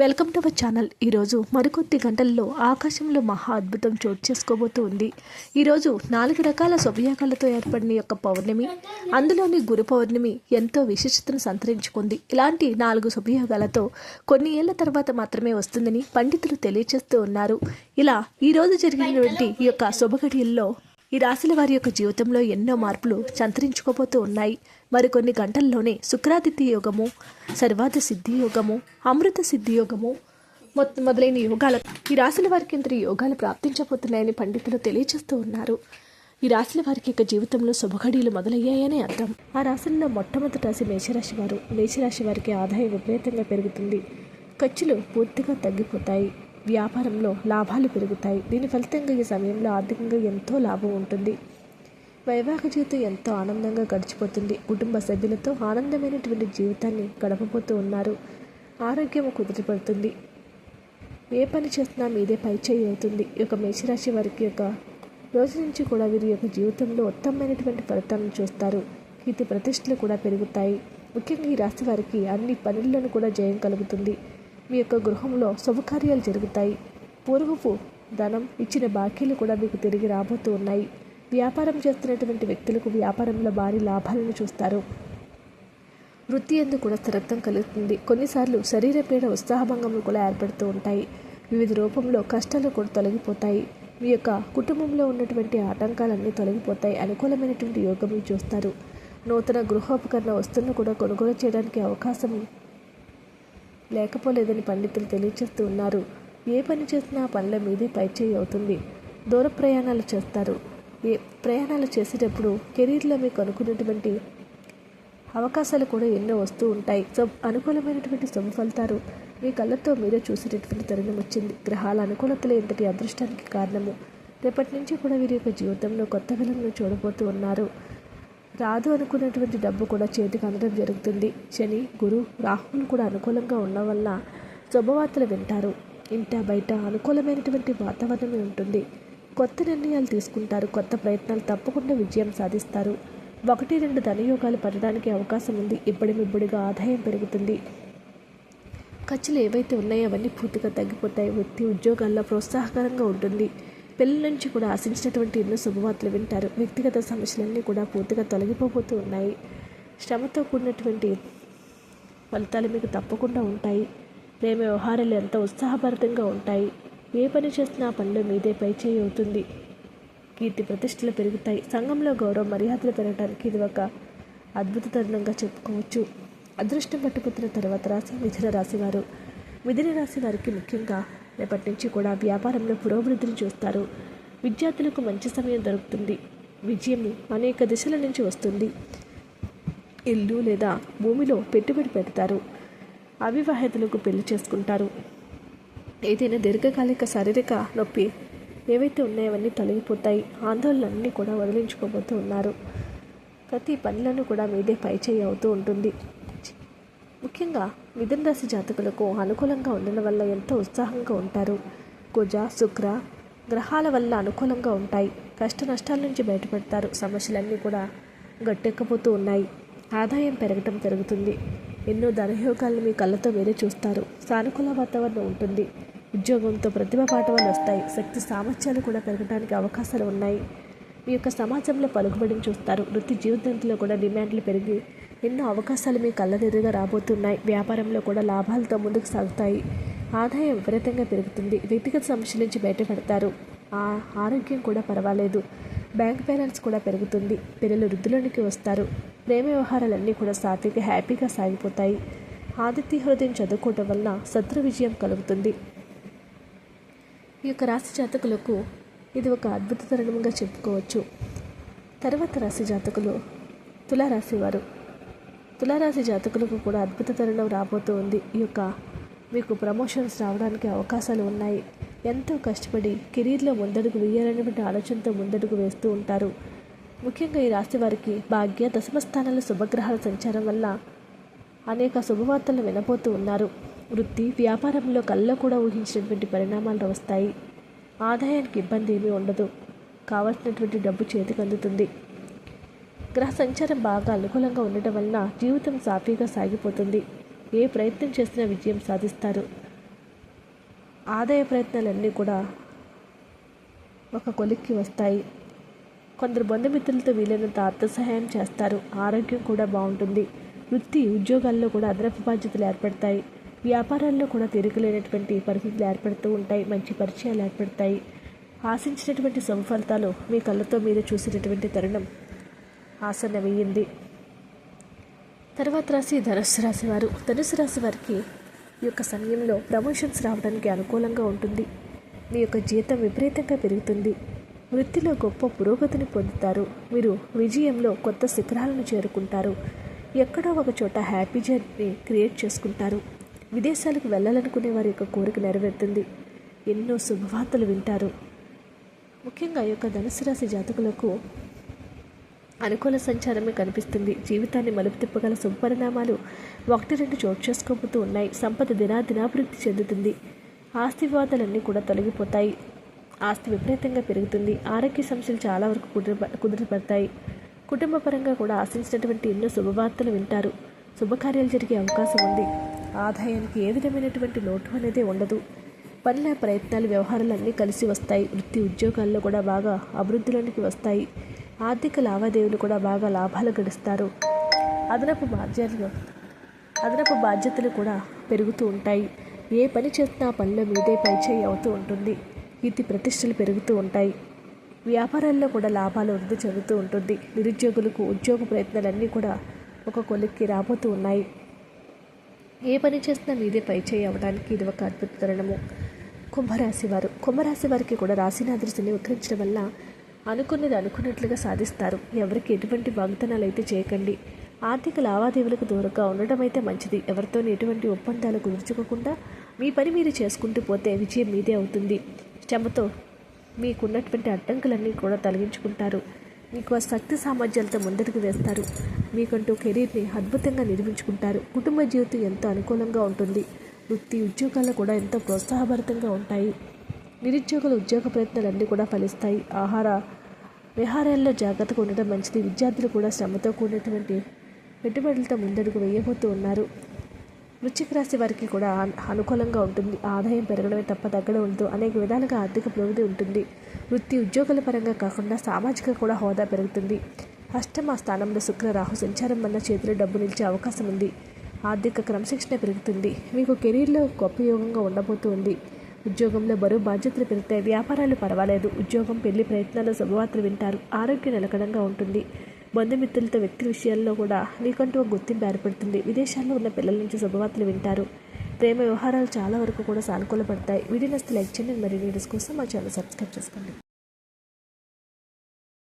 Welcome to our channel. ఈరోజు మరికొద్ది గంటల్లో ఆకాశంలో మహా అద్భుతం చోటు చేసుకోబోతూ ఉంది. ఈరోజు నాలుగు రకాల శుభయోగాలతో ఏర్పడిన యొక్క పౌర్ణమి అందులోని గురు పౌర్ణమి ఎంతో విశిష్టతను సంతరించుకుంది. ఇలాంటి నాలుగు శుభయోగాలతో కొన్ని ఏళ్ళ తర్వాత మాత్రమే వస్తుందని పండితులు తెలియజేస్తూ ఉన్నారు. ఇలా ఈరోజు జరిగినటువంటి ఈ యొక్క శుభఘడియల్లో ఈ రాశుల వారి యొక్క జీవితంలో ఎన్నో మార్పులు సంతరించుకోబోతూ ఉన్నాయి. మరికొన్ని గంటల్లోనే శుక్రాదిత్య యోగము సర్వాద సిద్ధి యోగము అమృత సిద్ధి యోగము మొత్తం మొదలైన యోగాల ఈ రాశుల వారికి ఇంత యోగాలు ప్రాప్తించబోతున్నాయని పండితులు తెలియజేస్తూ ఉన్నారు. ఈ రాశుల వారికి యొక్క జీవితంలో శుభఘడీలు మొదలయ్యాయని అర్థం. ఆ రాశుల్లో మొట్టమొదటి రాశి మేషరాశి వారు మేషరాశి వారికి ఆదాయం విపరీతంగా పెరుగుతుంది. ఖర్చులు పూర్తిగా తగ్గిపోతాయి. వ్యాపారంలో లాభాలు పెరుగుతాయి. దీని ఫలితంగా ఈ సమయంలో ఆర్థికంగా ఎంతో లాభం ఉంటుంది. వైవాహిక జీవితం ఎంతో ఆనందంగా గడిచిపోతుంది. కుటుంబ సభ్యులతో ఆనందమైనటువంటి జీవితాన్ని గడపబోతూ ఉన్నారు. ఆరోగ్యం కుదిరిపడుతుంది ఏ పని చేస్తున్నా మీదే పైచేయి అవుతుంది. ఈ యొక్క మేషరాశి వారికి యొక్క రోజు నుంచి కూడా వీరి యొక్క జీవితంలో ఉత్తమమైనటువంటి ఫలితాలను చూస్తారు. కీర్తి ప్రతిష్టలు కూడా పెరుగుతాయి. ముఖ్యంగా ఈ రాశి వారికి అన్ని పనుల్లోనూ కూడా జయం కలుగుతుంది. మీ యొక్క గృహంలో శుభకార్యాలు జరుగుతాయి. పూర్వపు ధనం ఇచ్చిన బాకీలు కూడా మీకు తిరిగి రాబోతూ ఉన్నాయి. వ్యాపారం చేస్తున్నటువంటి వ్యక్తులకు వ్యాపారంలో భారీ లాభాలను చూస్తారు. వృత్తి ఎందు కూడా స్థిరత్వం కలుగుతుంది. కొన్నిసార్లు శరీర పీడ ఉత్సాహభంగములు కూడా ఏర్పడుతూ ఉంటాయి. వివిధ రూపంలో కష్టాలు కూడా తొలగిపోతాయి. మీ యొక్క కుటుంబంలో ఉన్నటువంటి ఆటంకాలన్నీ తొలగిపోతాయి. అనుకూలమైనటువంటి యోగం చూస్తారు. నూతన గృహోపకరణ వస్తువులను కూడా కొనుగోలు చేయడానికి అవకాశం లేకపోలేదని పండితులు తెలియజేస్తూ ఉన్నారు. ఏ పని చేసినా పనుల మీదే పైచేయి అవుతుంది. దూర ప్రయాణాలు చేస్తారు. ఏ ప్రయాణాలు చేసేటప్పుడు కెరీర్లో మీకు అనుకున్నటువంటి అవకాశాలు కూడా ఎన్నో వస్తూ ఉంటాయి. సో అనుకూలమైనటువంటి సొమ్ము ఫలితాలు మీ కళ్ళతో మీరే చూసేటటువంటి తరుణం వచ్చింది. గ్రహాల అనుకూలతలే ఇంతటి అదృష్టానికి కారణము? రేపటి నుంచి కూడా వీరి యొక్క జీవితంలో కొత్త విలువను చూడబోతూ ఉన్నారు. రాదు అనుకున్నటువంటి డబ్బు కూడా చేతికి అందడం జరుగుతుంది. శని గురు రాహువులు కూడా అనుకూలంగా ఉన్న వల్ల శుభవార్తలు వింటారు. ఇంట బయట అనుకూలమైనటువంటి వాతావరణమే ఉంటుంది. కొత్త నిర్ణయాలు తీసుకుంటారు. కొత్త ప్రయత్నాలు తప్పకుండా విజయం సాధిస్తారు. ఒకటి రెండు ధనయోగాలు పడడానికి అవకాశం ఉంది. ఇబ్బడిమిబ్బడిగా ఆదాయం పెరుగుతుంది. ఖర్చులు ఏవైతే ఉన్నాయో అవన్నీ పూర్తిగా తగ్గిపోతాయి. వృత్తి ఉద్యోగాల్లో ప్రోత్సాహకరంగా ఉంటుంది. పిల్లల నుంచి కూడా ఆశించినటువంటి ఎన్నో శుభవార్తలు వింటారు. వ్యక్తిగత సమస్యలన్నీ కూడా పూర్తిగా తొలగిపోతూ ఉన్నాయి. శ్రమతో కూడినటువంటి ఫలితాలు మీకు తప్పకుండా ఉంటాయి. ప్రేమ వ్యవహారాలు ఎంతో ఉత్సాహభరితంగా ఉంటాయి. ఏ పని చేసినా పనిలో మీదే పై చేయి అవుతుంది. కీర్తి ప్రతిష్టలు పెరుగుతాయి. సంఘంలో గౌరవ మర్యాదలు పెరగడానికి ఇది ఒక అద్భుత తరుణంగా చెప్పుకోవచ్చు. అదృష్టం పట్టుకుతున్న తర్వాత రాశి మిథున రాశి వారు. మిథున రాశి వారికి ముఖ్యంగా రేపటి నుంచి కూడా వ్యాపారంలో పురోభివృద్ధిని చూస్తారు. విద్యార్థులకు మంచి సమయం దొరుకుతుంది. విజయం అనేక దిశల నుంచి వస్తుంది. ఇల్లు లేదా భూమిలో పెట్టుబడి పెడతారు. అవివాహితులకు పెళ్ళి చేసుకుంటారు. ఏదైనా దీర్ఘకాలిక శారీరక నొప్పి ఏవైతే ఉన్నాయో అవన్నీ తొలగిపోతాయి. ఆందోళనలన్నీ కూడా వదిలించుకోబోతూ ఉన్నారు. ప్రతి పనులను కూడా మీదే పైచేయి అవుతూ ఉంటుంది. ముఖ్యంగా మిథున రాశి జాతకులకు అనుకూలంగా ఉండడం వల్ల ఎంతో ఉత్సాహంగా ఉంటారు. కుజ శుక్ర గ్రహాల వల్ల అనుకూలంగా ఉంటాయి. కష్ట నష్టాల నుంచి బయటపడతారు. సమస్యలన్నీ కూడా గట్టెక్కపోతూ ఉన్నాయి. ఆదాయం పెరగటం జరుగుతుంది. ఎన్నో ధనయోగాలను మీ కళ్ళతో మీరే చూస్తారు. సానుకూల వాతావరణం ఉంటుంది. ఉద్యోగంతో ప్రతిభ పాఠవాలు వస్తాయి. శక్తి సామర్థ్యాలు కూడా పెరగడానికి అవకాశాలు ఉన్నాయి. మీ యొక్క సమాజంలో పలుకుబడిని చూస్తారు. వృత్తి జీవితంలో కూడా డిమాండ్లు పెరిగి ఎన్నో అవకాశాలు మీ కళ్ళనెదురుగా రాబోతున్నాయి. వ్యాపారంలో కూడా లాభాలతో ముందుకు సాగుతాయి. ఆదాయం విపరీతంగా పెరుగుతుంది. వ్యక్తిగత సమస్యల నుంచి బయటపడతారు. ఆ ఆరోగ్యం కూడా పర్వాలేదు. బ్యాంక్ బ్యాలెన్స్ కూడా పెరుగుతుంది. పిల్లలు వృద్ధిలోనికి వస్తారు. ప్రేమ వ్యవహారాలన్నీ కూడా సాఫీగా హ్యాపీగా సాగిపోతాయి. ఆదిత్య హృదయం చదువుకోవటం వల్ల శత్రు విజయం కలుగుతుంది. ఈ యొక్క రాశి జాతకులకు ఇది ఒక అద్భుత తరుణంగా చెప్పుకోవచ్చు. తర్వాత రాశి జాతకులు తులారాశి వారు. తులారాశి జాతకులకు కూడా అద్భుత తరుణం రాబోతూ ఉంది. ఈ యొక్క మీకు ప్రమోషన్స్ రావడానికి అవకాశాలు ఉన్నాయి. ఎంతో కష్టపడి కెరీర్లో ముందడుగు వేయాలనేటువంటి ఆలోచనతో ముందడుగు వేస్తూ ఉంటారు. ముఖ్యంగా ఈ రాశి వారికి భాగ్య దశమ స్థానాల శుభగ్రహాల సంచారం వల్ల అనేక శుభవార్తలు వినపోతూ ఉన్నారు. వృత్తి వ్యాపారంలో కళ్ళలో కూడా ఊహించినటువంటి పరిణామాలు వస్తాయి. ఆదాయానికి ఇబ్బంది ఏమీ ఉండదు. కావలసినటువంటి డబ్బు చేతికి అందుతుంది. గ్రహ సంచారం బాగా అనుకూలంగా ఉండటం వలన జీవితం సాఫీగా సాగిపోతుంది. ఏ ప్రయత్నం చేసినా విజయం సాధిస్తారు. ఆదాయ ప్రయత్నాలన్నీ కూడా ఒక కొలిక్కి వస్తాయి. కొందరు బంధుమిత్రులతో వీలైనంత ఆర్థ సహాయం చేస్తారు. ఆరోగ్యం కూడా బాగుంటుంది. వృత్తి ఉద్యోగాల్లో కూడా అదనపు బాధ్యతలు ఏర్పడతాయి. వ్యాపారాల్లో కూడా తీరికలేనటువంటి పరిస్థితులు ఏర్పడుతూ ఉంటాయి. మంచి పరిచయాలు ఏర్పడతాయి. ఆశించినటువంటి శుభ మీ కళ్ళతో మీరు చూసినటువంటి తరుణం. ఆసన్నమయ్యింది తర్వాత రాసి ధనుసు రాశి వారు. ధనుసు రాశి వారికి ఈ యొక్క సమయంలో ప్రమోషన్స్ రావడానికి అనుకూలంగా ఉంటుంది. మీ యొక్క జీతం విపరీతంగా పెరుగుతుంది. వృత్తిలో గొప్ప పురోగతిని పొందుతారు. మీరు విజయంలో కొత్త శిఖరాలను చేరుకుంటారు. ఎక్కడో ఒక చోట హ్యాపీ జర్నీ క్రియేట్ చేసుకుంటారు. విదేశాలకు వెళ్ళాలనుకునే వారి యొక్క కోరిక నెరవేరుతుంది. ఎన్నో శుభవార్తలు వింటారు. ముఖ్యంగా ఈ యొక్క ధనుసు రాశి జాతకులకు అనుకూల సంచారమే కనిపిస్తుంది. జీవితాన్ని మలుపు తిప్పగల శుభపరిణామాలు ఒకటి రెండు చోటు చేసుకోబోతూ ఉన్నాయి. సంపద దినాదినాభివృద్ధి చెందుతుంది. ఆస్తివాదాలన్నీ కూడా తొలగిపోతాయి. ఆస్తి విపరీతంగా పెరుగుతుంది. ఆరోగ్య సమస్యలు చాలా వరకు కుదిరి కుదిరిపడతాయి. కుటుంబపరంగా కూడా ఆశించినటువంటి ఎన్నో శుభవార్తలు వింటారు. శుభకార్యాలు జరిగే అవకాశం ఉంది. ఆదాయానికి ఏ విధమైనటువంటి లోటు అనేది ఉండదు. పనుల ప్రయత్నాలు వ్యవహారాలు అన్నీ కలిసి వస్తాయి. వృత్తి ఉద్యోగాల్లో కూడా బాగా అభివృద్ధిలోనికి వస్తాయి. ఆర్థిక లావాదేవీలు కూడా బాగా లాభాలు గడిస్తారు. అదనపు బాధ్యతలు అదనపు బాధ్యతలు కూడా పెరుగుతూ ఉంటాయి. ఏ పని చేస్తున్నా పనుల మీదే పైచేయి అవుతూ ఉంటుంది. ఇది ప్రతిష్టలు పెరుగుతూ ఉంటాయి. వ్యాపారాల్లో కూడా లాభాలు వృద్ధి చెందుతూ ఉంటుంది. నిరుద్యోగులకు ఉద్యోగ ప్రయత్నాలన్నీ కూడా ఒక కొలిక్కి రాబోతూ ఉన్నాయి. ఏ పని చేసినా మీదే పైచేయి అవ్వడానికి ఇది ఒక అద్భుత తరుణము. కుంభరాశి వారు కుంభరాశి వారికి కూడా రాశినాథుడి శని విక్రించడం వల్ల అనుకున్నది అనుకున్నట్లుగా సాధిస్తారు. ఎవరికి ఎటువంటి వాగ్దానాలు అయితే చేయకండి. ఆర్థిక లావాదేవీలకు దూరంగా ఉండటం అయితే మంచిది. ఎవరితోనే ఎటువంటి ఒప్పందాలు కుదుర్చుకోకుండా మీ పని మీరు చేసుకుంటూ పోతే విజయం మీదే అవుతుంది. శ్రమతో మీకున్నటువంటి అడ్డంకులన్నీ కూడా తొలగించుకుంటారు. మీకు ఆ శక్తి సామర్థ్యాలతో ముందడుగు వేస్తారు. మీకంటూ కెరీర్ని అద్భుతంగా నిర్మించుకుంటారు. కుటుంబ జీవితం ఎంతో అనుకూలంగా ఉంటుంది. వృత్తి ఉద్యోగాలు కూడా ఎంతో ప్రోత్సాహభరితంగా ఉంటాయి. నిరుద్యోగుల ఉద్యోగ ప్రయత్నాలన్నీ కూడా ఫలిస్తాయి. ఆహార విహారాల్లో జాగ్రత్తగా ఉండడం మంచిది. విద్యార్థులు కూడా శ్రమతో కూడినటువంటి పెట్టుబడులతో ముందడుగు వేయబోతూ ఉన్నారు. వృశ్చిక రాశి వారికి కూడా అనుకూలంగా ఉంటుంది. ఆదాయం పెరగడమే తప్ప తగ్గడం ఉంటూ అనేక విధాలుగా ఆర్థిక ప్రవృద్ధి ఉంటుంది. వృత్తి ఉద్యోగుల పరంగా కాకుండా సామాజిక కూడా హోదా పెరుగుతుంది. అష్టమ స్థానంలో శుక్ర రాహు సంచారం వల్ల చేతిలో డబ్బు నిలిచే అవకాశం ఉంది. ఆర్థిక క్రమశిక్షణ పెరుగుతుంది. మీకు కెరీర్లో గొప్ప యోగంగా ఉండబోతుంది ఉద్యోగంలో బరువు బాధ్యతలు పెరుగుతాయి వ్యాపారాలు పర్వాలేదు. ఉద్యోగం పెళ్ళి ప్రయత్నాలు శుభవార్తలు వింటారు. ఆరోగ్యం నిలకడంగా ఉంటుంది. బంధుమిత్రులతో వ్యక్తి విషయాల్లో కూడా మీకంటూ ఒక గుర్తింపు ఏర్పడుతుంది. విదేశాల్లో ఉన్న పిల్లల నుంచి శుభవార్తలు వింటారు. ప్రేమ వ్యవహారాలు చాలా వరకు కూడా సానుకూలపడతాయి వీడియో నస్తే లైక్ చేయండి. మరియు వీడియోస్ కోసం మా ఛానల్ సబ్స్క్రైబ్ చేసుకోండి.